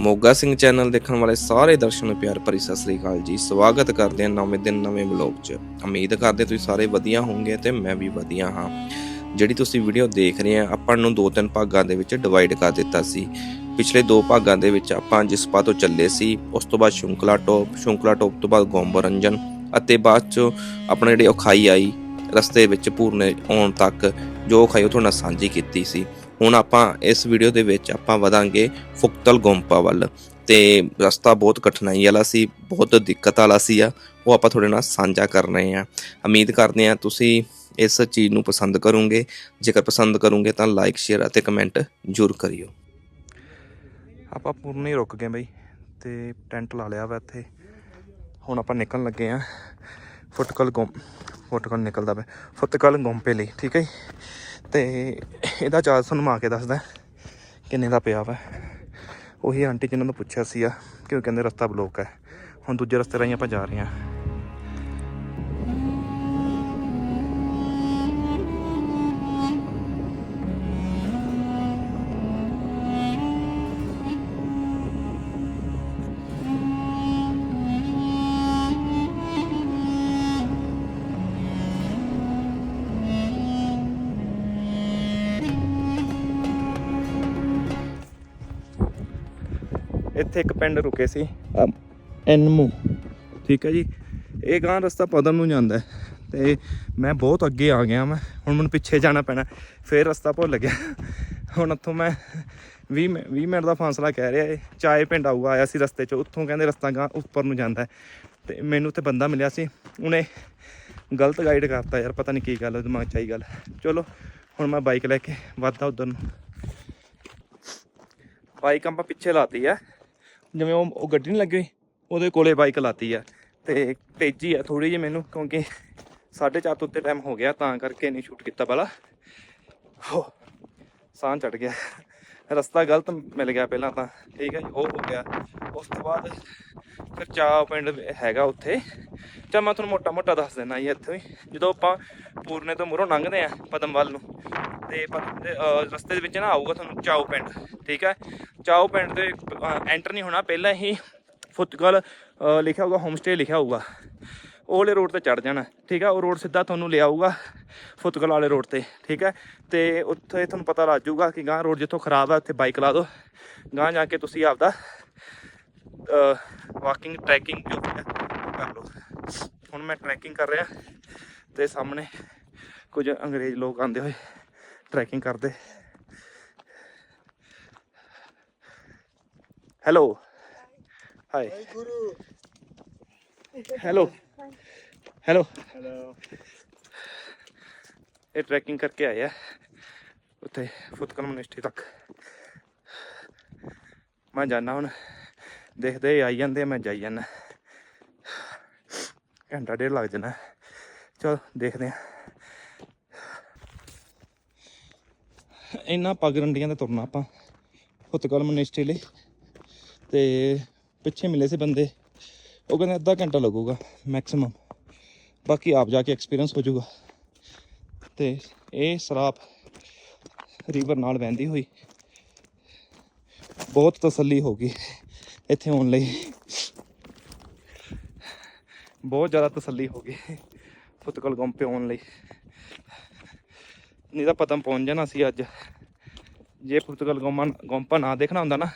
Moga Singh channel ਦੇਖਣ ਵਾਲੇ ਸਾਰੇ ਦਰਸ਼ਕਾਂ ਨੂੰ ਪਿਆਰ ਭਰੀ ਸਤਿ ਸ੍ਰੀ ਅਕਾਲ ਜੀ। ਸਵਾਗਤ ਕਰਦੇ ਹਾਂ ਨਵੇਂ ਦਿਨ, ਨਵੇਂ ਵਲੌਗ 'ਚ। ਉਮੀਦ ਕਰਦੇ ਤੁਸੀਂ ਸਾਰੇ ਵਧੀਆ ਹੋਵੋਗੇ ਤੇ ਮੈਂ ਵੀ ਵਧੀਆ ਹਾਂ। ਜਿਹੜੀ ਤੁਸੀਂ ਵੀਡੀਓ ਦੇਖ ਰਹੇ ਆ ਆਪਾਂ ਨੂੰ ਦੋ ਤਿੰਨ ਭਾਗਾਂ ਦੇ ਵਿੱਚ ਡਿਵਾਈਡ ਕਰ ਦਿੱਤਾ ਸੀ। ਪਿਛਲੇ ਦੋ ਭਾਗਾਂ ਦੇ ਵਿੱਚ ਆਪਾਂ ਜਿਸਪਾ ਤੋਂ ਚੱਲੇ ਸੀ, ਉਸ ਤੋਂ ਬਾਅਦ ਸ਼ੁੰਕਲਾ ਟੋਪ ਸ਼ੁੰਕਲਾ ਟੋਪ ਤੋਂ ਬਾਅਦ ਗੋਂਬਰੰਜਨ ਅਤੇ ਬਾਅਦ ਚ ਆਪਣੇ ਜਿਹੜੀ ਔਖਾਈ ਆਈ, ਰਸਤੇ ਵਿੱਚ ਪੂਰਨੇ ਆਉਣ ਤੱਕ ਜੋ ਔਖਾਈ ਉਹ ਤੁਹਾਡੇ ਨਾਲ ਸਾਂਝੀ ਕੀਤੀ ਸੀ। ਹੁਣ ਆਪਾਂ ਇਸ ਵੀਡੀਓ ਦੇ ਵਿੱਚ ਆਪਾਂ ਵਧਾਂਗੇ ਫੁਕਤਲ ਗੋਂਪਾ ਵੱਲ। ਤੇ ਰਸਤਾ ਬਹੁਤ ਕਠਿਨਾਈ ਵਾਲਾ ਸੀ, ਬਹੁਤ ਦਿੱਕਤ ਵਾਲਾ ਸੀ ਆ, ਉਹ ਆਪਾਂ ਤੁਹਾਡੇ ਨਾਲ ਸਾਂਝਾ ਕਰ ਰਹੇ ਆ ਉਮੀਦ ਕਰਦੇ ਆ ਤੁਸੀਂ ਇਸ ਚੀਜ਼ ਨੂੰ ਪਸੰਦ ਕਰੋਗੇ। ਜੇਕਰ ਪਸੰਦ ਕਰੋਗੇ ਤਾਂ ਲਾਈਕ ਸ਼ੇਅਰ ਅਤੇ ਕਮੈਂਟ ਜ਼ਰੂਰ ਕਰਿਓ। ਆਪਾਂ ਪੂਰਨੇ ਰੁਕ ਗਏ ਬਈ, ਤੇ ਟੈਂਟ ਲਾ ਲਿਆ ਵਾ ਇੱਥੇ। ਹੁਣ ਆਪਾਂ ਨਿਕਲਣ ਲੱਗੇ ਆ ਫੁੱਟਕਲ ਗੁੰਮ ਫੁੱਟਕਲ ਨਿਕਲਦਾ ਪਿਆ। ਫੁੱਟਕਲ ਗੁੰਪੇ ਲਈ, ਠੀਕ ਹੈ ਜੀ? ਤੇ ਇਹਦਾ ਚਾਰਜ ਤੁਹਾਨੂੰ ਮਾ ਕੇ ਦੱਸਦਾ ਕਿੰਨੇ ਦਾ ਪਿਆ ਵਾ। ਉਹੀ ਆਂਟੀ ਜਿਨ੍ਹਾਂ ਨੂੰ ਪੁੱਛਿਆ ਸੀ ਆ ਕਿ ਉਹ ਕਹਿੰਦੇ ਰਸਤਾ ਬਲੌਕ ਹੈ। ਹੁਣ ਦੂਜੇ ਰਸਤੇ ਰਾਹੀਂ ਆਪਾਂ ਜਾ ਰਹੇ ਹਾਂ। ਇੱਥੇ ਇੱਕ ਪਿੰਡ ਰੁਕੇ ਸੀ। ਐਨਮੂ। ਠੀਕ ਹੈ ਜੀ। ਇਹ ਗਾਂ ਰਸਤਾ ਪਦਮ ਨੂੰ ਜਾਂਦਾ ਹੈ। ਤੇ ਮੈਂ ਬਹੁਤ ਅੱਗੇ ਆ ਗਿਆ ਮੈਂ ਹੁਣ ਮੈਨੂੰ ਪਿੱਛੇ ਜਾਣਾ ਪੈਣਾ। ਫੇਰ ਰਸਤਾ ਭੁੱਲ ਗਿਆ। ਹੁਣ ਉੱਥੋਂ ਮੈਂ 20 ਮਿੰ- 20 ਮਿੰਟ ਦਾ ਫਾਸਲਾ ਕਹਿ ਰਿਹਾ ਏ। ਚਾਏ ਪਿੰਡ ਆਊਗਾ ਆਇਆ ਸੀ ਰਸਤੇ 'ਚ। ਉੱਥੋਂ ਕਹਿੰਦੇ ਰਸਤਾ ਗਾਂ ਉੱਪਰ ਨੂੰ ਜਾਂਦਾ ਤੇ ਮੈਨੂੰ ਉੱਥੇ ਬੰਦਾ ਮਿਲਿਆ ਸੀ। ਉਹਨੇ ਗਲਤ ਗਾਈਡ ਕਰਤਾ ਯਾਰ ਪਤਾ ਨਹੀਂ ਕੀ ਗੱਲ ਦਿਮਾਗ 'ਚ ਆਈ ਗੱਲ। ਚਲੋ ਹੁਣ ਮੈਂ ਬਾਈਕ ਲੈ ਕੇ ਵੱਧਦਾ ਉਧਰ ਨੂੰ। ਬਾਈਕ ਆਪਾਂ ਪਿੱਛੇ ਲਾਤੀ ਆ। ਜਿਵੇਂ ਉਹ ਉਹ ਗੱਡੀ ਨਹੀਂ ਲੱਗੀ ਹੋਈ ਉਹਦੇ ਕੋਲੇ ਬਾਈਕ ਲਾਤੀ ਆ ਤੇ ਤੇਜ਼ੀ ਆ ਥੋੜੀ ਜਿਹੀ ਮੈਨੂੰ, ਕਿਉਂਕਿ 4:30 ਤੋਂ ਉੱਤੇ ਟਾਈਮ ਹੋ ਗਿਆ, ਤਾਂ ਕਰਕੇ ਨਹੀਂ ਸ਼ੂਟ ਕੀਤਾ ਪਹਿਲਾਂ। ਹੋ, ਸਾਹ ਚੜ ਗਿਆ। ਰਸਤਾ ਗਲਤ ਮਿਲ ਗਿਆ ਪਹਿਲਾਂ ਤਾਂ, ਠੀਕ ਹੈ ਜੀ, ਉਹ ਹੋ ਗਿਆ। ਉਸ ਤੋਂ ਬਾਅਦ ਫਿਰ ਚਾਹ ਪਿੰਡ ਹੈਗਾ ਉੱਥੇ। ਚਾ ਮੈਂ ਤੁਹਾਨੂੰ ਮੋਟਾ ਮੋਟਾ ਦੱਸ ਦਿੰਦਾ ਜੀ ਇੱਥੇ ਵੀ ਜਦੋਂ ਆਪਾਂ ਪੂਰਨੇ ਤੋਂ ਮੂਹਰੋਂ ਲੰਘਦੇ ਆ ਪਦਮ ਵੱਲ ਨੂੰ ਤੇ ਪਦਮ ਰਸਤੇ ਦੇ ਵਿੱਚ ਨਾ ਆਊਗਾ ਤੁਹਾਨੂੰ ਚਾਓ ਪਿੰਡ, ਠੀਕ ਹੈ? ਚਾਓ ਪਿੰਡ ਦੇ ਐਂਟਰ ਨਹੀਂ ਹੋਣਾ, ਪਹਿਲਾਂ ਹੀ ਫੁੱਤਗਲ ਲਿਖਿਆ ਹੋਊਗਾ ਹੋਮ ਸਟੇ ਲਿਖਿਆ ਹੋਊਗਾ। ਉਹ ਵਾਲੇ ਰੋਡ ਤੇ ਚੜ ਜਾਣਾ, ਠੀਕ ਹੈ? ਉਹ ਰੋਡ ਸਿੱਧਾ ਤੁਹਾਨੂੰ ਲਿਆਊਗਾ ਫੁੱਤਗਲ ਵਾਲੇ ਰੋਡ ਤੇ, ਠੀਕ ਹੈ? ਤੇ ਉੱਥੇ ਤੁਹਾਨੂੰ ਪਤਾ ਲੱਗ ਜਾਊਗਾ ਕਿ ਗਾਂ ਰੋਡ ਜਿੱਥੋਂ ਖਰਾਬ ਹੈ, ਉੱਥੇ ਬਾਈਕ ਲਾ ਦਿਓ। ਗਾਂ ਜਾ ਕੇ ਤੁਸੀਂ ਆਪਦਾ ਵਾਕਿੰਗ ਟਰੈਕਿੰਗ ਜੋ ਵੀ ਹੈ ਕਰ ਲਓ। ਹੁਣ ਮੈਂ ਟਰੈਕਿੰਗ ਕਰ ਰਿਹਾ, ਤੇ ਸਾਹਮਣੇ ਕੁਝ ਅੰਗਰੇਜ਼ ਲੋਕ ਆਂਦੇ ਹੋਏ। ਟਰੈਕਿੰਗ ਕਰਦੇ। Hello hi. Hello hello Hello. ਇਹ ਟਰੈਕਿੰਗ ਕਰਕੇ ਆਏ ਆ ਉੱਥੇ ਫੁੱਤਕਲ ਮਨਿਸਟਰੀ ਤੱਕ। ਮੈਂ ਜਾਣਾ ਹੁਣ ਦੇਖਦੇ ਆਈ ਜਾਂਦੇ ਮੈਂ ਜਾਈ ਜਾਣਾ ਘੰਟਾ ਡੇਢ ਲੱਗ ਜਾਣਾ। ਚਲ ਦੇਖਦੇ ਆ। ਇਹਨਾਂ ਪੱਗ ਰੰਡੀਆਂ ਤੇ ਤੁਰਨਾ ਆਪਾਂ। ਫੁੱਤਕਲ ਮਨਿਸਟਰੀ ਲਈ। ਤੇ ਪਿੱਛੇ ਮਿਲੇ ਸੀ ਬੰਦੇ। ਉਹ ਕਹਿੰਦੇ ਅੱਧਾ ਘੰਟਾ ਲੱਗੂਗਾ ਮੈਕਸਿਮਮ ਬਾਕੀ ਆਪ ਜਾ ਕੇ ਐਕਸਪੀਰੀਅੰਸ ਹੋ ਜਾਊਗਾ। ਤੇ ਇਹ ਸਰਾਪ ਰਿਵਰ ਨਾਲ ਵਹਿੰਦੀ ਹੋਈ। ਬਹੁਤ ਤਸੱਲੀ ਹੋ ਗਈ ਇੱਥੇ ਆਉਣ ਲਈ। ਬਹੁਤ ਜ਼ਿਆਦਾ ਤਸੱਲੀ ਹੋ ਗਈ। ਫੁੱਤਕਲ ਗੰਪੇ ਆਉਣ ਲਈ। ਨਹੀਂ ਤਾਂ ਪਤਾ ਪਹੁੰਚ ਜਾਣਾ ਸੀ ਅੱਜ। ਜੇ ਫੁੱਤਕਲ ਗੰਮਾ ਗੰਪਾ ਨਾ ਦੇਖਣਾ ਹੁੰਦਾ ਨਾ,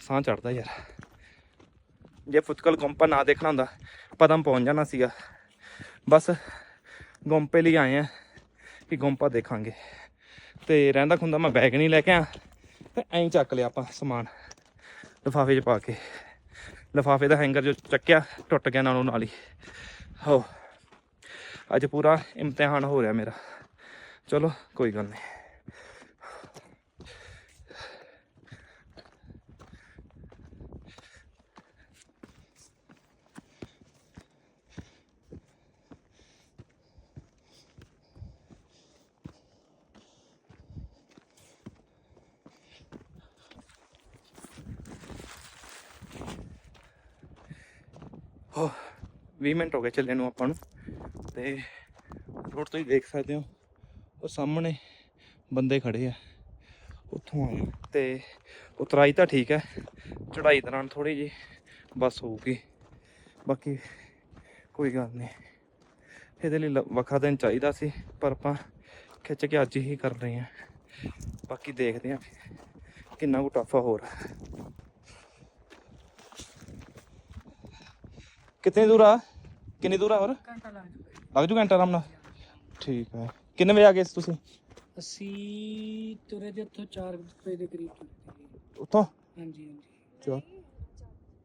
ਸਾਹ ਚੜਦਾ ਯਾਰ। ਜੇ ਫੁੱਤਕਲ ਗੰਪਾ ਨਾ ਦੇਖਣਾ ਹੁੰਦਾ ਪਦਮ ਪਹੁੰਚ ਜਾਣਾ ਸੀਗਾ। ਬਸ ਗੋਂਪੇ ਲਈ ਆਏ ਆ ਕਿ ਗੋਂਪਾ ਦੇਖਾਂਗੇ। ਤੇ ਰਹਿੰਦਾ ਖੁੰਦਾ ਮੈਂ ਬੈਗ ਨਹੀਂ ਲੈ ਕੇ ਆ ਤੇ ਐਂ ਚੱਕ ਲਿਆ ਆਪਾਂ ਸਮਾਨ, ਲਿਫਾਫੇ 'ਚ ਪਾ ਕੇ। ਲਿਫਾਫੇ ਦਾ ਹੈਂਗਰ ਜੋ ਚੱਕਿਆ, ਟੁੱਟ ਗਿਆ ਨਾਲੋਂ ਨਾਲ ਹੀ। ਹੋ, ਅੱਜ ਪੂਰਾ ਇਮਤਿਹਾਨ ਹੋ ਰਿਹਾ ਮੇਰਾ। ਚਲੋ, ਕੋਈ ਗੱਲ ਨਹੀਂ। ਹੋ 20 ਮਿੰਟ ਹੋ ਗਏ ਚੱਲੇ ਨੂੰ ਆਪਾਂ ਨੂੰ। ਤੇ ਰੋਡ ਤੋਂ ਹੀ ਦੇਖ ਸਕਦੇ ਹੋ। ਉਹ ਸਾਹਮਣੇ ਬੰਦੇ ਖੜੇ ਆ। ਉੱਥੋਂ ਆਏ ਤੇ ਉਤਰਾਈ ਤਾਂ ਠੀਕ ਹੈ ਚੜਾਈ ਦੌਰਾਨ ਥੋੜੀ ਜੀ ਬਸ ਹੋਊਗੀ। ਬਾਕੀ ਕੋਈ ਗੱਲ ਨਹੀਂ। ਇਹਦੇ ਲਈ ਲ- ਵੱਖਰਾ ਦਿਨ ਚਾਹੀਦਾ ਸੀ ਪਰ ਆਪਾਂ ਖਿੱਚ ਕੇ ਅੱਜ ਹੀ ਕਰ ਰਹੇ ਹਾਂ। ਬਾਕੀ ਦੇਖਦੇ ਹਾਂ ਕਿੰਨਾ ਕੁ ਟਫ ਆ ਹੋਰ। ਕਿੰਨੀ ਦੂਰ ਆ? ਕਿੰਨੀ ਦੂਰ ਆ ਹੋਰ? ਘੰਟਾ ਲੱਗ ਜੂ ਘੰਟਾ ਆਰਾਮ ਨਾਲ? ਠੀਕ ਹੈ। ਕਿੰਨੇ ਵਜੇ ਆ ਗਏ ਸੀ ਤੁਸੀਂ? ਅਸੀਂ ਤੁਰੇ ਦੇ ਉੱਥੋਂ 4 ਵਜੇ ਦੇ ਕਰੀਬ ਤੁਰੇ ਸੀਗੇ। ਉੱਥੋਂ? ਹਾਂਜੀ ਹਾਂਜੀ। ਚਲੋ।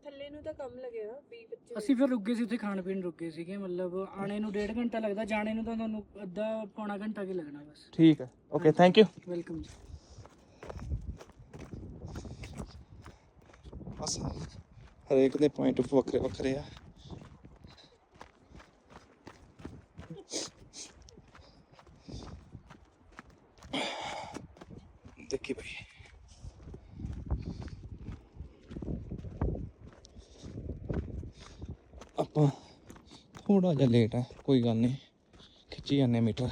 ਥੱਲੇ ਨੂੰ ਤਾਂ ਕੰਮ ਲੱਗਿਆ 20 25 ਅਸੀਂ ਫਿਰ ਰੁਕੇ ਸੀ ਉੱਥੇ ਖਾਣ ਪੀਣ ਰੁਕੇ ਸੀਗੇ ਮਤਲਬ ਆਣੇ ਨੂੰ ਡੇਢ ਘੰਟਾ ਲੱਗਦਾ ਜਾਣੇ ਨੂੰ ਤਾਂ ਤੁਹਾਨੂੰ ਅੱਧਾ ਪੌਣਾ ਘੰਟਾ ਕੀ ਲੱਗਣਾ ਬਸ। ਠੀਕ ਹੈ। ਓਕੇ ਥੈਂਕ ਯੂ ਵੈਲਕਮ ਜੀ। ਬਸ ਹਰੇਕ ਦੇ ਪੁਆਇੰਟ ਵੱਖਰੇ ਵੱਖਰੇ ਆ। ਦੇਖੀ ਭਾਈ ਆਪਾਂ ਥੋੜਾ ਜਿਹਾ ਲੇਟ ਆ, ਕੋਈ ਗੱਲ ਨਹੀਂ। ਖਿੱਚੀ ਜਾਂਦੇ ਮੀਟਰ।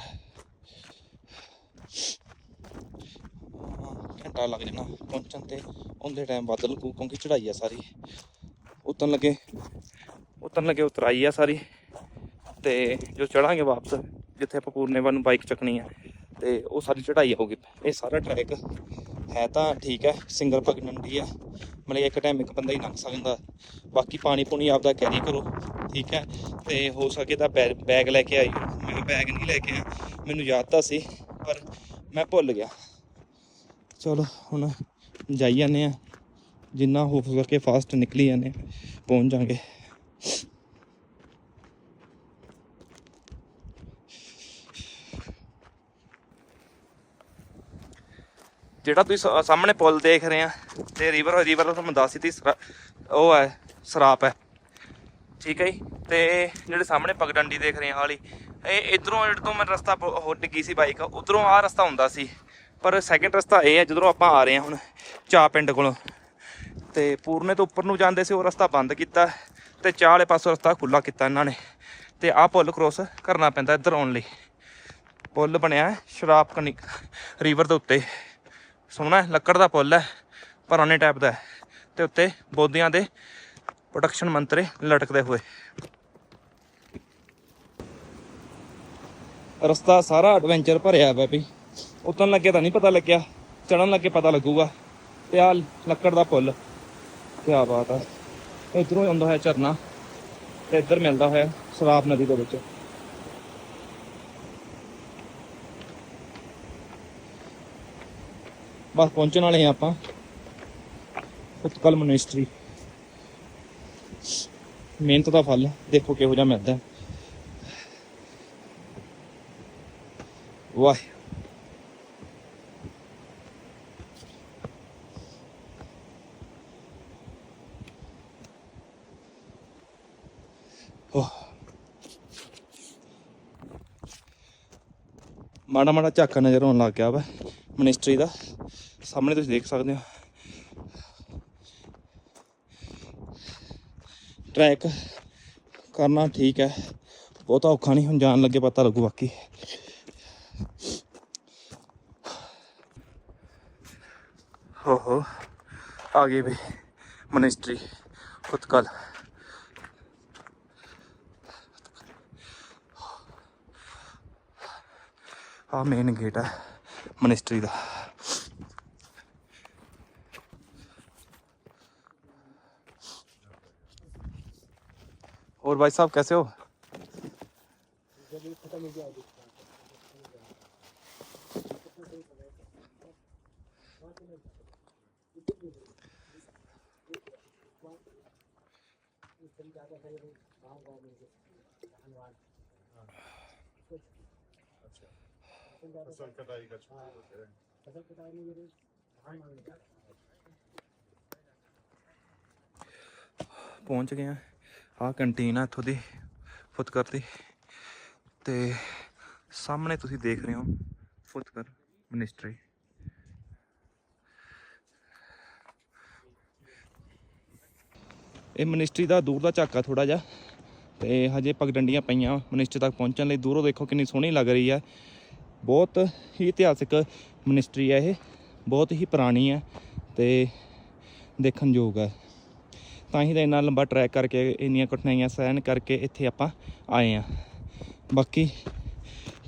ਘੰਟਾ ਲੱਗ ਜਾਣਾ ਪਹੁੰਚਣ ਤੇ। ਉਹਦੇ ਟਾਈਮ ਵੱਧ ਲੱਗੂ, ਕਿਉਂਕਿ ਚੜਾਈ ਆ ਸਾਰੀ। ਉਤਰਨ ਲੱਗੇ ਉਤਰਨ ਲੱਗੇ ਉਤਰਾਈ ਆ ਸਾਰੀ। ਤੇ ਜੋ ਚੜਾਂਗੇ ਵਾਪਸ, ਜਿੱਥੇ ਆਪਾਂ ਪੂਰਨੇਵਾ ਨੂੰ ਬਾਈਕ ਚੱਕਣੀ ਆ, ਤੇ ਉਹ ਸਾਰੀ ਚੜਾਈ ਆਊਗੀ। ਇਹ ਸਾਰਾ ਟਰੈਕ ਹੈ ਤਾਂ ਠੀਕ ਹੈ ਸਿੰਗਲ ਪਗਡੰਡੀ ਆ ਮਤਲਬ ਇੱਕ ਟਾਈਮ ਇੱਕ ਬੰਦਾ ਹੀ ਲੰਘ ਸਕਦਾ। ਬਾਕੀ ਪਾਣੀ ਪੂਣੀ ਆਪਦਾ ਕੈਰੀ ਕਰੋ, ਠੀਕ ਹੈ। ਤੇ ਹੋ ਸਕੇ ਤਾਂ ਬੈ- ਬੈਗ ਲੈ ਕੇ ਆਇਓ। ਮੈਂ ਬੈਗ ਨਹੀਂ ਲੈ ਕੇ ਆਇਆ ਮੈਨੂੰ ਯਾਦ ਤਾਂ ਸੀ, ਪਰ ਮੈਂ ਭੁੱਲ ਗਿਆ। ਚਲੋ, ਹੁਣ ਜਾਈ ਜਾਂਦੇ ਆ ਜਿੰਨਾ ਹੋ ਸਕੇ ਫਾਸਟ ਨਿਕਲੀ ਜਾਂਦੇ ਪਹੁੰਚ ਜਾਾਂਗੇ। ਜਿਹੜਾ ਤੁਸੀਂ ਸਾ- ਸਾਹਮਣੇ ਪੁਲ ਦੇਖ ਰਹੇ ਆ, ਤੇ ਰਿਵਰ ਰਿਵਰ ਤੁਹਾਨੂੰ ਦੱਸ ਦਿੱਤੀ, ਸਰਾ- ਉਹ ਹੈ, ਸਰਾਪ ਹੈ। ਠੀਕ ਹੈ ਜੀ? ਤੇ ਜਿਹੜੇ ਸਾਹਮਣੇ ਪਗਡੰਡੀ ਦੇਖ ਰਹੇ ਆ ਵਾਲੀ, ਇਹ ਇਧਰੋਂ ਜਿਹੜੇ ਤੋਂ ਮੈਂ ਰਸਤਾ ਪ- ਉਹ ਡਿੱਗੀ ਸੀ ਬਾਈਕ ਉਧਰੋਂ ਆ ਰਸਤਾ ਹੁੰਦਾ ਸੀ। ਪਰ ਸੈਕਿੰਡ ਰਸਤਾ ਇਹ ਹੈ ਜਦੋਂ ਆਪਾਂ ਆ ਰਹੇ ਹਾਂ ਹੁਣ ਚਾ ਪਿੰਡ ਕੋਲੋਂ। ਤੇ ਪੂਰਨੇ ਤੋਂ ਉੱਪਰ ਨੂੰ ਜਾਂਦੇ ਸੀ, ਉਹ ਰਸਤਾ ਬੰਦ ਕੀਤਾ, ਤੇ ਚਾਹ ਵਾਲੇ ਪਾਸੋਂ ਰਸਤਾ ਖੁੱਲਾ ਕੀਤਾ ਇਹਨਾਂ ਨੇ। ਤੇ ਆਹ ਪੁੱਲ ਕ੍ਰੋਸ ਕਰਨਾ ਪੈਂਦਾ ਇੱਧਰ ਆਉਣ ਲਈ। ਪੁੱਲ ਬਣਿਆ ਹੈ ਸ਼ਰਾਬ ਕਨਿਕ ਰਿਵਰ ਦੇ ਉੱਤੇ। ਸੋਹਣਾ ਹੈ, ਲੱਕੜ ਦਾ ਪੁੱਲ ਹੈ ਪੁਰਾਣੇ ਟਾਈਪ ਦਾ ਹੈ। ਤੇ ਉੱਤੇ ਬੋਧੀਆਂ ਦੇ ਪ੍ਰੋਟੈਕਸ਼ਨ ਮੰਤਰੇ ਲਟਕਦੇ ਹੋਏ। ਰਸਤਾ ਸਾਰਾ ਐਡਵੈਂਚਰ ਭਰਿਆ ਹੋਇਆ ਵੀ ਉਤਰਨ ਲੱਗੇ ਤਾਂ ਨਹੀਂ ਪਤਾ ਲੱਗਿਆ ਚੜਨ ਲੱਗੇ ਪਤਾ ਲੱਗੂਗਾ। ਤੇ ਆ ਲੱਕੜ ਦਾ ਪੁੱਲ। ਕੀ ਬਾਤ ਆ। ਇਧਰੋਂ ਆਉਂਦਾ ਹੋਇਆ ਝਰਨਾ ਤੇ ਇੱਧਰ ਮਿਲਦਾ ਹੋਇਆ ਸਰਾਪ ਨਦੀ ਦੇ ਵਿੱਚ। ਬਸ ਪਹੁੰਚਣ ਵਾਲੇ ਆ ਆਪਾਂ। ਉਤਕਲ ਮਨਿਸਟਰੀ ਮਿਹਨਤ ਦਾ ਫਲ ਦੇਖੋ ਕਿਹੋ ਜਿਹਾ ਮਿਲਦਾ ਹੈ। ਵਾਹ। ਮਾੜਾ ਮਾੜਾ ਝਾਕਾ ਨਜ਼ਰ ਆਉਣ ਲੱਗ ਗਿਆ ਵਾ ਮਿਨਿਸਟਰੀ ਦਾ। ਸਾਹਮਣੇ ਤੁਸੀਂ ਦੇਖ ਸਕਦੇ ਹੋ। ਟਰੈਕ ਕਰਨਾ ਠੀਕ ਹੈ। ਬਹੁਤਾ ਔਖਾ ਨਹੀਂ ਹੁਣ ਜਾਣ ਲੱਗੇ, ਪਤਾ ਲੱਗੂ ਬਾਕੀ। ਹੋ ਹੋ, ਆ ਗਏ ਵੀ ਮਨਿਸਟਰੀ ਉਤਕਲ ਆ ਮੇਨ ਗੇਟ ਹੈ ਮਨਿਸਟਰੀ ਦਾ। और भाई साहब कैसे हो फसल कटाई का फसल कटाई में पहुंच गए हैं ਆਹ ਕੰਟੀਨ ਆ ਇੱਥੋਂ ਦੀ ਫੁੱਤਕਰ ਦੀ। ਤੇ ਸਾਹਮਣੇ ਤੁਸੀਂ ਦੇਖ ਰਹੇ ਹੋ ਫੁੱਤਕਰ ਮਿਨਿਸਟਰੀ ਇਹ ਮਿਨਿਸਟਰੀ ਦਾ ਦੂਰ ਦਾ ਝਾਕਾ ਥੋੜਾ ਜਿਹਾ, ਤੇ ਹਜੇ ਪਗਡੰਡੀਆਂ ਪਈਆਂ ਮਿਨਿਸਟਰੀ ਤੱਕ ਪਹੁੰਚਣ ਲਈ। ਦੂਰੋਂ ਦੇਖੋ ਕਿੰਨੀ ਸੋਹਣੀ ਲੱਗ ਰਹੀ ਹੈ ਬਹੁਤ ਹੀ ਇਤਿਹਾਸਿਕ ਮਿਨਿਸਟਰੀ ਹੈ ਇਹ, ਬਹੁਤ ਹੀ ਪੁਰਾਣੀ ਹੈ ਤੇ ਦੇਖਣ ਯੋਗ ਹੈ ਤਾਂ ਹੀ ਤਾਂ ਇੰਨਾ ਲੰਬਾ ਟਰੈਕ ਕਰਕੇ ਇੰਨੀਆਂ ਕਠਿਨਾਈਆਂ ਸਹਿਣ ਕਰਕੇ ਇੱਥੇ ਆਪਾਂ ਆਏ ਆ ਬਾਕੀ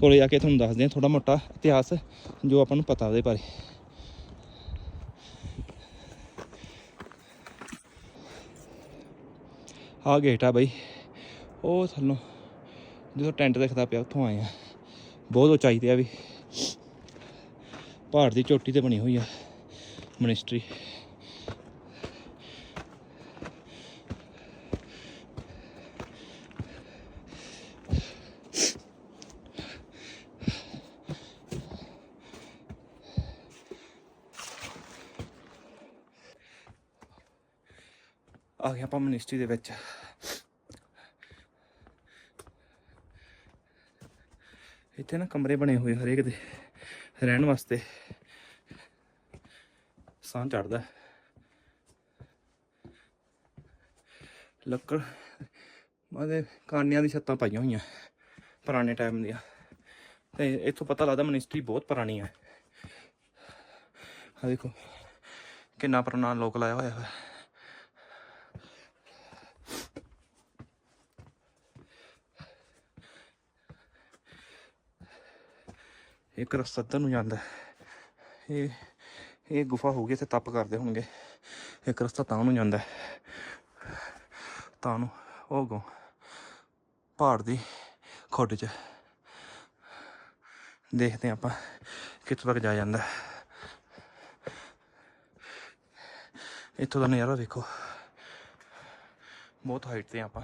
ਕੋਲੇ ਜਾ ਕੇ ਤੁਹਾਨੂੰ ਦੱਸਦੇ ਹਾਂ ਥੋੜਾ ਮੋਟਾ ਇਤਿਹਾਸ ਜੋ ਆਪਾਂ ਨੂੰ ਪਤਾ ਉਹਦੇ ਬਾਰੇ। ਆ ਗੇਟ ਆ ਬਈ। ਉਹ ਥੱਲੋਂ ਜਦੋਂ ਟੈਂਟ ਦਿਖਦਾ ਪਿਆ, ਉੱਥੋਂ ਆਏ ਆ ਬਹੁਤ ਉਚਾਈ ਤੇ ਆ ਵੀ। ਪਹਾੜ ਦੀ ਚੋਟੀ ਤੇ ਬਣੀ ਹੋਈ ਆ। ਮਨਿਸਟਰੀ ਆਪਾਂ ਮਿਨਿਸਟਰੀ ਦੇ ਵਿੱਚ। ਇੱਥੇ ਨਾ ਕਮਰੇ ਬਣੇ ਹੋਏ ਹਰੇਕ ਦੇ ਰਹਿਣ ਵਾਸਤੇ। ਸਾਹ ਚੜਦਾ ਲੱਕੜ ਮਾਦੇ ਕਾਨਿਆਂ ਦੀ ਛੱਤਾਂ ਪਾਈਆਂ ਹੋਈਆਂ ਪੁਰਾਣੇ ਟਾਈਮ ਦੀਆਂ। ਤੇ ਇੱਥੋਂ ਪਤਾ ਲੱਗਦਾ ਮਿਨਿਸਟਰੀ ਬਹੁਤ ਪੁਰਾਣੀ ਹੈ ਆ ਦੇਖੋ, ਕਿੰਨਾ ਪੁਰਾਣਾ ਲੋਕ ਲਾਇਆ ਹੋਇਆ ਹੈ ਇੱਕ ਰਸਤਾ ਇੱਧਰ ਨੂੰ ਜਾਂਦਾ ਇਹ ਇਹ ਗੁਫਾ ਹੋ ਗਈ, ਇੱਥੇ ਤਪ ਕਰਦੇ ਹੋਣਗੇ। ਇੱਕ ਰਸਤਾ ਤਾਂ ਨੂੰ ਜਾਂਦਾ ਤਾਂ ਨੂੰ, ਉਹ ਗੋ ਪਹਾੜ ਦੀ ਖੁੱਡ 'ਚ ਦੇਖਦੇ ਹਾਂ ਆਪਾਂ ਕਿੱਥੋਂ ਤੱਕ ਜਾ ਜਾਂਦਾ ਇੱਥੋਂ ਦਾ ਨਜ਼ਾਰਾ ਦੇਖੋ ਬਹੁਤ ਹਾਈਟ ਤੇ ਆਪਾਂ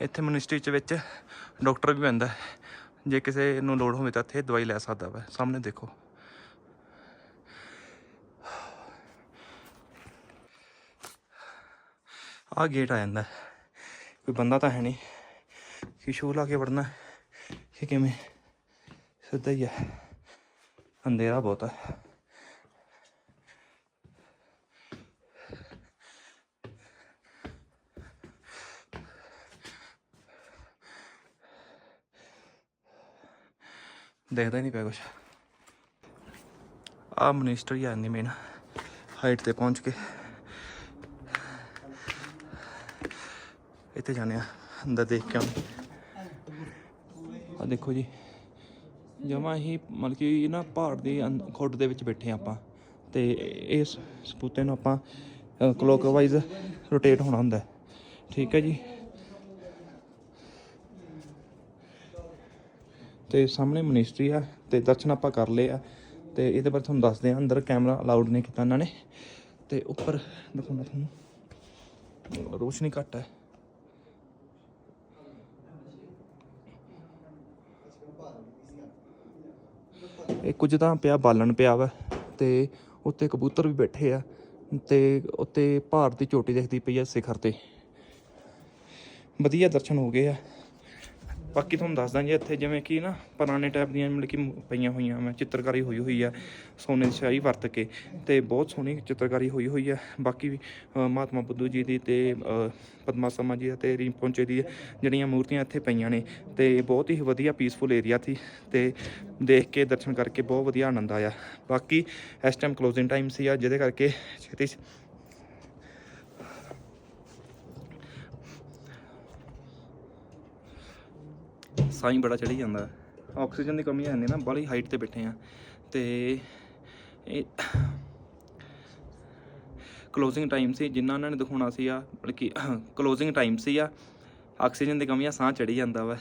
ਇੱਥੇ ਮਿਨਿਸਟਰੀ ਚ ਵਿੱਚ ਡਾਕਟਰ ਵੀ ਬੈਂਦਾ ਜੇ ਕਿਸੇ ਨੂੰ ਲੋੜ ਹੋਵੇ ਤਾਂ ਇੱਥੇ ਦਵਾਈ ਲੈ ਸਕਦਾ ਵਾ। ਸਾਹਮਣੇ ਦੇਖੋ। ਆ ਗੇਟ ਆ ਜਾਂਦਾ ਕੋਈ ਬੰਦਾ ਤਾਂ ਹੈ ਨਹੀਂ। ਕਿ ਸ਼ੂ ਲਾ ਕੇ ਵੜਨਾ ਕਿ ਕਿਵੇਂ? ਸਿੱਧਾ ਹੀ ਹੈ। ਅੰਧੇਰਾ ਬਹੁਤ ਹੈ। ਦੇਖਦਾ ਹੀ ਨਹੀਂ ਪਿਆ ਕੁਛ। ਆ ਮਿਨਿਸਟਰ ਹੀ ਆਂਦੀ ਮੇਨ ਹਾਈਟ ਤੇ ਪਹੁੰਚ ਕੇ। ਇੱਥੇ ਜਾਣੇ ਆ, ਅੰਦਰ ਦੇਖ ਕੇ ਆ ਦੇਖੋ ਜੀ, ਜਮਾ ਹੀ ਮਤਲਬ ਕਿ ਨਾ ਪਹਾੜ ਦੇ ਅੰਦ- ਖੁੱਡ ਦੇ ਵਿੱਚ ਬੈਠੇ ਹਾਂ ਆਪਾਂ। ਤੇ ਇਸ ਸਪੂਤੇ ਨੂੰ ਆਪਾਂ ਕਲੋਕਵਾਈਜ਼ ਰੋਟੇਟ ਹੋਣਾ ਹੁੰਦਾ। ਠੀਕ ਹੈ ਜੀ। ਤੇ ਸਾਹਮਣੇ ਮਿਨਿਸਟਰੀ ਆ ਤੇ ਦਰਸ਼ਨ ਆਪਾਂ ਕਰ ਲਏ ਆ ਤੇ ਇਹਦੇ ਬਾਰੇ ਤੁਹਾਨੂੰ ਦੱਸਦੇ ਆ, ਅੰਦਰ ਕੈਮਰਾ ਅਲਾਉਡ ਨਹੀਂ ਕੀਤਾ ਇਹਨਾਂ ਨੇ। ਤੇ ਉੱਪਰ ਦਿਖਾਉਣਾ ਤੁਹਾਨੂੰ। ਰੋਸ਼ਨੀ ਘੱਟ ਹੈ ਇਹ ਕੁਝ ਤਾਂ ਪਿਆ, ਬਾਲਣ ਪਿਆ ਵਾ ਤੇ ਉੱਤੇ ਕਬੂਤਰ ਵੀ ਬੈਠੇ ਆ ਤੇ ਉੱਤੇ ਪਹਾੜ ਦੀ ਚੋਟੀ ਦਿਖਦੀ ਪਈ ਆ ਸਿਖਰ ਤੇ। ਵਧੀਆ ਦਰਸ਼ਨ ਹੋ ਗਏ ਆ। ਬਾਕੀ ਤੁਹਾਨੂੰ ਦੱਸਦਾ ਜੀ ਇੱਥੇ ਜਿਵੇਂ ਕਿ ਨਾ ਪੁਰਾਣੇ ਟਾਈਪ ਦੀਆਂ ਮਤਲਬ ਕਿ ਪਈਆਂ ਹੋਈਆਂ ਮੈਂ, ਚਿੱਤਰਕਾਰੀ ਹੋਈ ਹੋਈ ਆ, ਸੋਨੇ ਦੀ ਸ਼ਾਹੀ ਵਰਤ ਕੇ ਤੇ ਬਹੁਤ ਸੋਹਣੀ ਚਿੱਤਰਕਾਰੀ ਹੋਈ ਹੋਈ ਆ। ਬਾਕੀ ਮਹਾਤਮਾ ਬੁੱਧੂ ਜੀ ਦੀ ਤੇ ਪਦਮਾ ਸਮਾ ਜੀ ਤੇ ਰਿੰਪੋਂਚੇ ਦੀ ਜਿਹੜੀਆਂ ਮੂਰਤੀਆਂ ਇੱਥੇ ਪਈਆਂ ਨੇ ਤੇ ਬਹੁਤ ਹੀ ਵਧੀਆ ਪੀਸਫੁਲ ਏਰੀਆ ਸੀ ਤੇ ਦੇਖ ਕੇ ਦਰਸ਼ਨ ਕਰਕੇ ਬਹੁਤ ਵਧੀਆ ਆਨੰਦ ਆਇਆ। ਬਾਕੀ ਇਸ ਟਾਈਮ ਕਲੋਜ਼ਿੰਗ ਟਾਈਮ ਸੀ ਆ, ਜਿਹਦੇ ਕਰਕੇ ਛੇਤੀ ਸਾਈਂ ਬੜਾ ਚੜੀ ਜਾਂਦਾ। ਆਕਸੀਜਨ ਦੀ ਕਮੀ ਆਉਂਦੀ ਨਾ ਬੜੀ ਹਾਈਟ ਤੇ ਬੈਠੇ ਆ ਤੇ ਇਹ ਕਲੋਜ਼ਿੰਗ ਟਾਈਮ ਸੀ, ਜਿੰਨਾ ਉਹਨਾਂ ਨੇ ਦਿਖਾਉਣਾ ਸੀ ਆ, ਬਲਕਿ ਕਲੋਜ਼ਿੰਗ ਟਾਈਮ ਸੀ ਆ, ਆਕਸੀਜਨ ਦੀ ਕਮੀ ਆ, ਸਾਹ ਚੜੀ ਜਾਂਦਾ ਵਾ।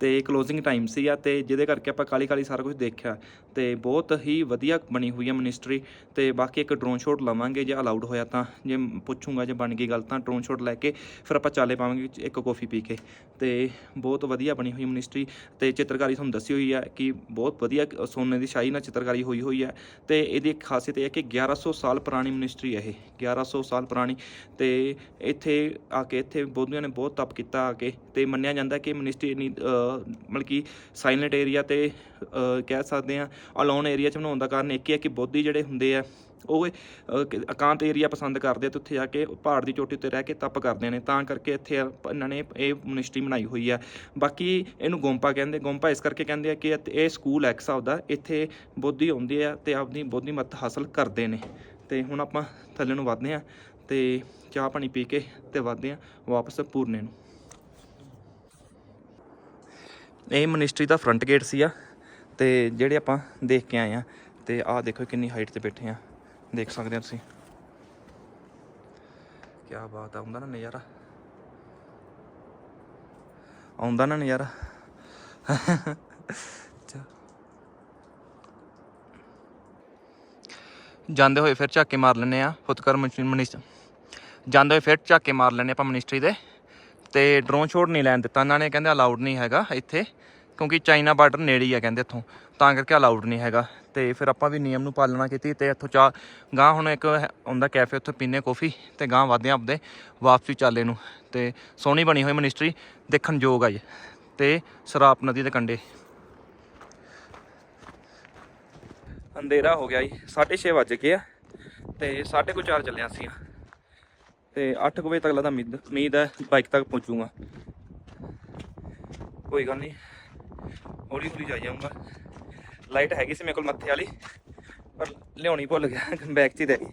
ਤੇ ਕਲੋਜ਼ਿੰਗ ਟਾਈਮ ਸੀ ਆ, ਤੇ ਜਿਹਦੇ ਕਰਕੇ ਆਪਾਂ ਕਾਲੀ ਕਾਲੀ ਸਾਰਾ ਕੁਝ ਦੇਖਿਆ। ਤੇ ਬਹੁਤ ਹੀ ਵਧੀਆ ਬਣੀ ਹੋਈ ਹੈ ਮਿਨਿਸਟਰੀ ਤੇ ਬਾਕੀ ਇੱਕ ਡਰੋਨ ਸ਼ਾਟ ਲਵਾਂਗੇ, ਜੇ ਅਲਾਉਡ ਹੋਇਆ ਤਾਂ। ਜੇ ਪੁੱਛੂੰਗਾ, ਜੇ ਬਣ ਗਈ ਗੱਲ ਤਾਂ ਡਰੋਨ ਸ਼ਾਟ ਲੈ ਕੇ ਫਿਰ ਆਪਾਂ ਚਾਲੇ ਪਾਵਾਂਗੇ ਇੱਕ ਕੌਫੀ ਪੀ ਕੇ। ਤੇ ਬਹੁਤ ਵਧੀਆ ਬਣੀ ਹੋਈ ਮਿਨਿਸਟਰੀ ਤੇ ਚਿੱਤਰਕਾਰੀ ਤੁਹਾਨੂੰ ਦੱਸੀ ਹੋਈ ਹੈ ਕਿ ਬਹੁਤ ਵਧੀਆ ਸੋਨੇ ਦੀ ਸ਼ਾਹੀ ਨਾਲ ਚਿੱਤਰਕਾਰੀ ਹੋਈ ਹੋਈ ਹੈ। ਤੇ ਇਹਦੀ ਇੱਕ ਖਾਸੀਅਤ ਇਹ ਹੈ ਕਿ 1100 ਸਾਲ ਪੁਰਾਣੀ ਮਿਨਿਸਟਰੀ ਹੈ ਇਹ। 1100 ਸਾਲ ਪੁਰਾਣੀ। ਤੇ ਇੱਥੇ ਆ ਕੇ ਇੱਥੇ ਬੋਧੀਆਂ ਨੇ ਬਹੁਤ ਤਪ ਕੀਤਾ ਆ ਕੇ। ਤੇ ਮੰਨਿਆ ਜਾਂਦਾ ਕਿ ਮਿਨਿਸਟਰੀ ਨਹੀਂ ਮਤਲਬ ਕਿ ਸਾਇਲੈਂਟ ਏਰੀਆ ਤੇ ਕਹਿ ਸਕਦੇ ਆ ਅਲੋਨ ਏਰੀਆ ਚ ਬਣਾਉਣ ਦਾ ਕਾਰਨ ਇੱਕ ਹੀ ਹੈ ਕਿ ਬੋਧੀ ਜਿਹੜੇ ਹੁੰਦੇ ਆ, ਉਹ ਇਕਾਂਤ ਏਰੀਆ ਪਸੰਦ ਕਰਦੇ ਆ ਤੇ ਉੱਥੇ ਜਾ ਕੇ ਪਹਾੜ ਦੀ ਚੋਟੀ ਉੱਤੇ ਰਹਿ ਕੇ ਤਪ ਕਰਦੇ ਨੇ, ਤਾਂ ਕਰਕੇ ਇੱਥੇ ਇਹਨਾਂ ਨੇ ਇਹ ਮਨਿਸਟਰੀ ਬਣਾਈ ਹੋਈ ਆ। ਬਾਕੀ ਇਹਨੂੰ ਗੋਂਪਾ ਕਹਿੰਦੇ, ਗੋਂਪਾ ਇਸ ਕਰਕੇ ਕਹਿੰਦੇ ਆ ਕਿ ਇਹ ਸਕੂਲ ਹੈ ਇੱਕ ਹਿਸਾਬ ਦਾ, ਇੱਥੇ ਬੋਧੀ ਆਉਂਦੇ ਆ ਤੇ ਆਪਣੀ ਬੋਧੀ ਮੱਤ ਹਾਸਲ ਕਰਦੇ ਨੇ। ਤੇ ਹੁਣ ਆਪਾਂ ਥੱਲੇ ਨੂੰ ਵਧਦੇ ਆ ਤੇ ਚਾਹ ਪਾਣੀ ਪੀ ਕੇ ਤੇ ਵਧਦੇ ਆ ਵਾਪਸ ਪੂਰਨੇ ਨੂੰ। ਇਹ ਮਨਿਸਟਰੀ ਦਾ ਫਰੰਟ ਗੇਟ ਸੀ ਆ ਤੇ ਜਿਹੜੇ ਆਪਾਂ ਦੇਖ ਕੇ ਆਏ ਆ, ਤੇ ਆਹ ਦੇਖੋ ਕਿੰਨੀ ਹਾਈਟ ਤੇ ਬੈਠੇ ਆ। ਦੇਖ ਸਕਦੇ ਹੋ ਤੁਸੀਂ। ਕੀ ਬਾਤ ਆ, ਆਉਂਦਾ ਨਾ ਨਜ਼ਾਰਾ। ਆਉਂਦਾ ਨਾ ਨਜ਼ਾਰਾ। ਜਾਂਦੇ ਹੋਏ ਫਿਰ ਝਾਕੇ ਮਾਰ ਲੈਨੇ ਆ, ਫੁੱਤਕਰ ਮਨਿਸਟਰ ਜਾਂਦੇ ਹੋਏ ਫਿਰ ਝਾਕੇ ਮਾਰ ਲੈਨੇ ਆਪਾਂ ਮਿਨਿਸਟਰੀ ਦੇ। ਤੇ ਡਰੋਨ ਛੋੜ ਨਹੀਂ ਲੈਣ ਦਿੱਤਾ ਉਹਨਾਂ ਨੇ ਕਹਿੰਦੇ ਅਲਾਉਡ ਨਹੀਂ ਹੈਗਾ ਇੱਥੇ। ਕਿਉਂਕਿ ਚਾਈਨਾ ਬਾਰਡਰ ਨੇੜੇ ਹੀ ਆ ਕਹਿੰਦੇ ਇੱਥੋਂ, ਤਾਂ ਕਰਕੇ ਅਲਾਉਡ ਨਹੀਂ ਹੈਗਾ। ਤੇ ਫਿਰ ਆਪਾਂ ਵੀ ਨਿਯਮ ਨੂੰ ਪਾਲਣਾ ਕੀਤੀ ਤੇ ਇੱਥੋਂ ਚਾ ਗਾਂ ਹੁਣ ਇੱਕ ਹੈ- ਹੁੰਦਾ ਕੈਫੇ ਉੱਥੇ ਪੀਨੇ ਕਾਫੀ ਤੇ ਗਾਂ ਵਧਦੇ ਆਂ ਆਪਦੇ ਵਾਪਸੀ ਚਾਲੇ ਨੂੰ। ਤੇ ਸੋਹਣੀ ਬਣੀ ਹੋਈ ਮਿਨਿਸਟਰੀ, ਦੇਖਣ ਯੋਗ ਆ ਜੀ ਤੇ ਸਰਾਪ ਨਦੀ ਦੇ ਕੰਢੇ। ਅੰਧੇਰਾ ਹੋ ਗਿਆ ਜੀ 6:30 ਵੱਜ ਗਏ ਆ ਤੇ 4:30 ਚੱਲਿਆ ਸੀ ਤੇ 8 ਵਜੇ ਤੱਕ ਲੱਗਦਾ ਉਮੀਦ ਹੈ ਬਾਈਕ ਤੱਕ ਪਹੁੰਚੂਗਾ। ਕੋਈ ਗੱਲ ਨਹੀਂ। ਹੌਲੀ ਹੌਲੀ ਜਾ ਜਾਊਂਗਾ ਲਾਈਟ ਹੈਗੀ ਸੀ ਮੇਰੇ ਕੋਲ ਮੱਥੇ ਵਾਲੀ, ਪਰ ਲਿਆਉਣੀ ਭੁੱਲ ਗਿਆ ਬੈਗ 'ਚ ਹੀ ਰਹਿ ਗਈ।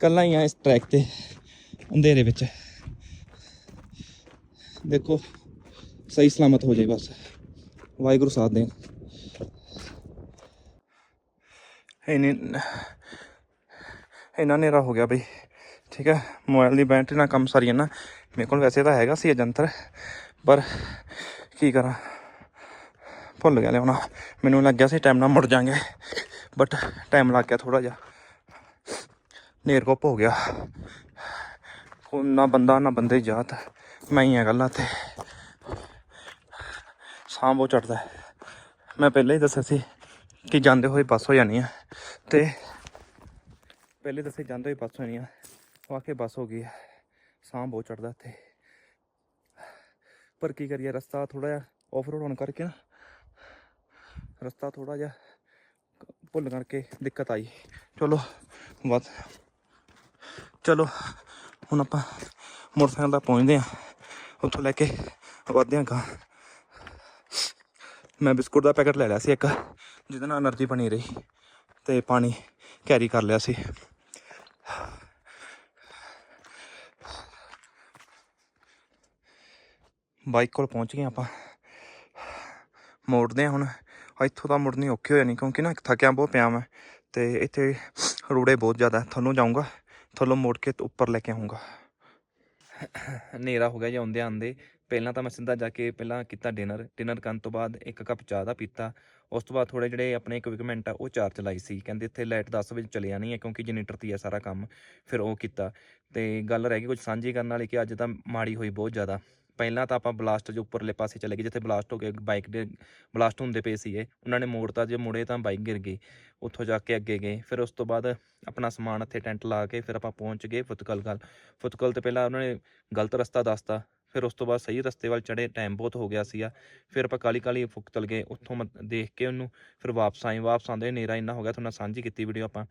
ਕੱਲਾ ਹੀ ਆ ਇਸ ਟਰੈਕ ਤੇ, ਅੰਧੇਰੇ ਵਿੱਚ। ਦੇਖੋ, ਸਹੀ ਸਲਾਮਤ ਹੋ ਜਾਏ ਬਸ। ਵਾਹਿਗੁਰੂ ਸਾਥ ਦੇ ਇਹਨੇ ਇੰਨਾ ਹਨੇਰਾ ਹੋ ਗਿਆ ਬਈ। ਠੀਕ ਹੈ ਮੋਬਾਈਲ ਦੀ ਬੈਟਰੀ ਨਾਲ ਕੰਮ ਸਾਰੀ ਨਾ। ਮੇਰੇ ਕੋਲ ਵੈਸੇ ਤਾਂ ਹੈਗਾ ਸੀ ਜੰਤਰ, ਪਰ ਕੀ ਕਰਾਂ? ਭੁੱਲ ਗਿਆ ਲਿਆਉਣਾ। ਮੈਨੂੰ ਲੱਗਿਆ ਸੀ ਟਾਈਮ ਨਾਲ ਮੁੜ ਜਾਾਂਗੇ ਬਟ ਟਾਈਮ ਲੱਗ ਗਿਆ ਥੋੜਾ ਜਿਹਾ। ਨੇਰ ਕੋਪ ਹੋ ਗਿਆ। ਹੁਣ ਨਾ ਬੰਦਾ, ਨਾ ਬੰਦੇ ਜਾਤ। ਮੈਂ ਹੀ ਆ ਗੱਲਾਂ ਤੇ। ਸਾਹ ਚੜਦਾ ਮੈਂ ਪਹਿਲਾਂ ਹੀ ਦੱਸਿਆ ਸੀ ਕਿ ਜਾਂਦੇ ਹੋਏ ਬੱਸ ਹੋ ਜਾਣੀ ਆ। ਤੇ ਪਹਿਲੇ ਦੱਸੇ ਜਾਂਦੇ ਹੋਏ ਬੱਸ ਹੋਣੀ ਆ। ਵਾਕਈ ਬੱਸ ਹੋ ਗਈ ਆ। ਸਾਹ ਬਹੁਤ ਚੜਦਾ ਇੱਥੇ। ਪਰ ਕੀ ਕਰੀਏ, ਰਸਤਾ ਥੋੜਾ ਜਿਹਾ ਆਫ ਰੋਡ ਹੋਣ ਕਰਕੇ ਨਾ, ਰਸਤਾ ਥੋੜਾ ਜਿਹਾ ਭੁੱਲ ਕਰਕੇ ਦਿੱਕਤ ਆਈ। ਚਲੋ ਬਸ ਚਲੋ, ਹੁਣ ਆਪਾਂ ਮੋਟਰਸਾਈਕਲ ਦਾ ਪਹੁੰਚਦੇ ਆ ਉੱਥੋਂ ਲੈ ਕੇ ਵਧਦੇ ਆ ਗਾ ਮੈਂ ਬਿਸਕੁਟ ਦਾ ਪੈਕਟ ਲੈ ਲਿਆ ਸੀ ਇੱਕ, ਜਿਹਦੇ ਨਾਲ એનર્ਜੀ ਬਣੀ ਰਹੀ ਤੇ ਪਾਣੀ ਕੈਰੀ ਕਰ ਲਿਆ ਸੀ। ਬਾਈਕ ਕੋਲ ਪਹੁੰਚ ਗਏ ਆਪਾਂ। ਮੋੜਦੇ ਹਾਂ ਹੁਣ। ਇੱਥੋਂ ਤਾਂ ਮੁੜਨੀ ਔਖੀ ਹੋ ਜਾਣੀ ਕਿਉਂਕਿ ਨਾ ਥੱਕਿਆ ਬਹੁਤ ਪਿਆ ਮੈਂ। ਤੇ ਇੱਥੇ ਰੋੜੇ ਬਹੁਤ ਜ਼ਿਆਦਾ ਥੱਲੋਂ ਜਾਊਂਗਾ, ਥੱਲੋਂ ਮੋੜ ਕੇ ਉੱਪਰ ਲੈ ਕੇ ਆਊਂਗਾ। ਹਨੇਰਾ ਹੋ ਗਿਆ ਜੀ ਆਉਂਦੇ ਆਂਦੇ ਪਹਿਲਾਂ ਤਾਂ ਮੈਂ ਸਿੱਧਾ ਜਾ ਕੇ ਪਹਿਲਾਂ ਕੀਤਾ ਡਿਨਰ। ਡਿਨਰ ਕਰਨ ਤੋਂ ਬਾਅਦ ਇੱਕ ਕੱਪ ਚਾਹ ਦਾ ਪੀਤਾ। ਉਸ ਤੋਂ ਬਾਅਦ ਥੋੜੇ ਜਿਹੜੇ ਆਪਣੇ ਇਕਵਿਪਮੈਂਟ ਆ, ਉਹ ਚਾਰ ਚਲਾਈ ਸੀ। ਕਹਿੰਦੇ ਇੱਥੇ ਲਾਈਟ 10 ਵਜੇ ਚਲੇ ਜਾਣੀ ਹੈ ਕਿਉਂਕਿ ਜਨਰੇਟਰ ਤੇ ਆ ਸਾਰਾ ਕੰਮ। ਫਿਰ ਉਹ ਕੀਤਾ। ਤੇ ਗੱਲ ਰਹਿ ਗਈ ਕੁਝ ਸਾਂਝੀ ਕਰਨ ਵਾਲੀ ਕਿ ਅੱਜ ਤਾਂ ਮਾੜੀ ਹੋਈ ਬਹੁਤ ਜ਼ਿਆਦਾ। ਪਹਿਲਾਂ ਤਾਂ ਆਪਾਂ ਬਲਾਸਟ ਜੋ ਉੱਪਰਲੇ ਪਾਸੇ ਚਲੇ ਗਏ, ਜਿੱਥੇ ਬਲਾਸਟ ਹੋ ਕੇ ਬਾਈਕ ਦੇ ਬਲਾਸਟ ਹੁੰਦੇ ਪਏ ਸੀਗੇ, ਉਹਨਾਂ ਨੇ ਮੋੜਤਾ, ਜੇ ਮੁੜੇ ਤਾਂ ਬਾਈਕ ਗਿਰ ਗਈ, ਉੱਥੋਂ ਜਾ ਕੇ ਅੱਗੇ ਗਏ, ਫਿਰ ਉਸ ਤੋਂ ਬਾਅਦ ਆਪਣਾ ਸਮਾਨ ਇੱਥੇ ਟੈਂਟ ਲਾ ਕੇ ਫਿਰ ਆਪਾਂ ਪਹੁੰਚ ਗਏ ਫੁਤਕਲ ਗੱਲ ਫੁਤਕਲ ਤੇ ਪਹਿਲਾਂ ਉਹਨਾਂ ਨੇ ਗਲਤ ਰਸਤਾ ਦੱਸਤਾ, ਫਿਰ ਉਸ ਤੋਂ ਬਾਅਦ ਸਹੀ ਰਸਤੇ ਵੱਲ ਚੜੇ ਟਾਈਮ ਬਹੁਤ ਹੋ ਗਿਆ ਸੀਗਾ, ਫਿਰ ਆਪਾਂ ਕਾਲੀ ਕਾਲੀ ਫੁਕਤਲ ਗਏ, ਉੱਥੋਂ ਮੈਂ ਦੇਖ ਕੇ ਉਹਨੂੰ ਫਿਰ ਵਾਪਸ ਆਏ, ਵਾਪਸ ਆਉਂਦੇ ਹਨੇਰਾ ਇੰਨਾ ਹੋ ਗਿਆ, ਤੁਹਾਨੂੰ ਸਾਂਝੀ ਕੀਤੀ ਵੀਡੀਓ ਆਪਾਂ,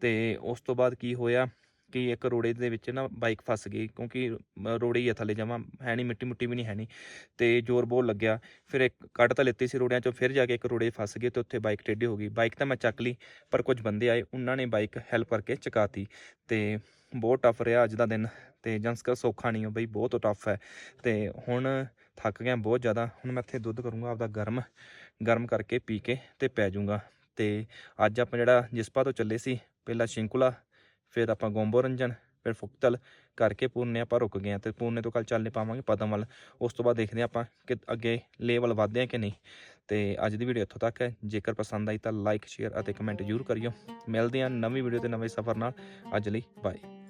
ਤੇ ਉਸ ਤੋਂ ਬਾਅਦ ਕੀ ਹੋਇਆ ਕਿ ਇੱਕ ਰੋੜੇ ਦੇ ਵਿੱਚ ਨਾ ਬਾਈਕ ਫਸ ਗਈ ਕਿਉਂਕਿ ਰੋੜੇ ਹੀ ਆ ਥੱਲੇ ਜਮਾ, ਹੈ ਨਹੀਂ, ਮਿੱਟੀ ਮੁੱਟੀ ਵੀ ਨਹੀਂ ਹੈ ਨਹੀਂ। ਤੇ ਜ਼ੋਰ ਬਹੁਤ ਲੱਗਿਆ। ਫਿਰ ਇੱਕ ਕੱਢ ਤਾਂ ਲਿੱਤੀ ਸੀ ਰੋੜਿਆਂ ਚੋਂ, ਫਿਰ ਜਾ ਕੇ ਇੱਕ ਰੋੜੇ ਫਸ ਗਏ ਤੇ ਉੱਥੇ ਬਾਈਕ ਟੇਢੀ ਹੋ ਗਈ। ਬਾਈਕ ਤਾਂ ਮੈਂ ਚੱਕ ਲਈ, ਪਰ ਕੁਝ ਬੰਦੇ ਆਏ, ਉਹਨਾਂ ਨੇ ਬਾਈਕ ਹੈਲਪ ਕਰਕੇ ਚਕਾਤੀ। ਤੇ ਬਹੁਤ ਟਫ ਰਿਹਾ ਅੱਜ ਦਾ ਦਿਨ, ਤੇ ਜੰਸਕਰ ਸੌਖਾ ਨਹੀਂ ਹੋ ਬਈ, ਬਹੁਤ ਟਫ ਹੈ। ਤੇ ਹੁਣ ਥੱਕ ਗਿਆ ਬਹੁਤ ਜ਼ਿਆਦਾ, ਹੁਣ ਮੈਂ ਇੱਥੇ ਦੁੱਧ ਕਰੂੰਗਾ, ਆਪਦਾ ਗਰਮ ਗਰਮ ਕਰਕੇ ਪੀ ਕੇ ਤੇ ਪੈ ਜਾਊਂਗਾ ਤੇ ਅੱਜ ਆਪਾਂ ਜਿਹੜਾ ਜਿਸਪਾ ਤੋਂ ਚੱਲੇ ਸੀ, ਪਹਿਲਾਂ ਸ਼ਿੰਕੁਲਾ ਫਿਰ ਆਪਾਂ ਗੋਂਬੋ ਰੰਜਨ, ਫਿਰ ਫੁਕਤਲ ਕਰਕੇ ਪੂਰਨੇ ਆਪਾਂ ਰੁਕ ਗਏ ਹਾਂ ਤੇ ਪੂਰਨੇ ਤੋਂ ਕੱਲ ਚੱਲ ਨਹੀਂ ਪਾਵਾਂਗੇ ਪਦਮ ਵੱਲ। ਉਸ ਤੋਂ ਬਾਅਦ ਦੇਖਦੇ ਹਾਂ ਆਪਾਂ ਕਿ ਅੱਗੇ ਲੇਵਲ ਵਧਦੇ ਆ ਕਿ ਨਹੀਂ। ਤੇ ਅੱਜ ਦੀ ਵੀਡੀਓ ਇੱਥੋਂ ਤੱਕ ਹੈ। ਜੇਕਰ ਪਸੰਦ ਆਈ ਤਾਂ ਲਾਈਕ ਸ਼ੇਅਰ ਅਤੇ ਕਮੈਂਟ ਜ਼ਰੂਰ ਕਰਿਓ। ਮਿਲਦੇ ਹਾਂ ਨਵੀਂ ਵੀਡੀਓ ਤੇ ਨਵੇਂ ਸਫ਼ਰ ਨਾਲ। ਅੱਜ ਲਈ ਬਾਏ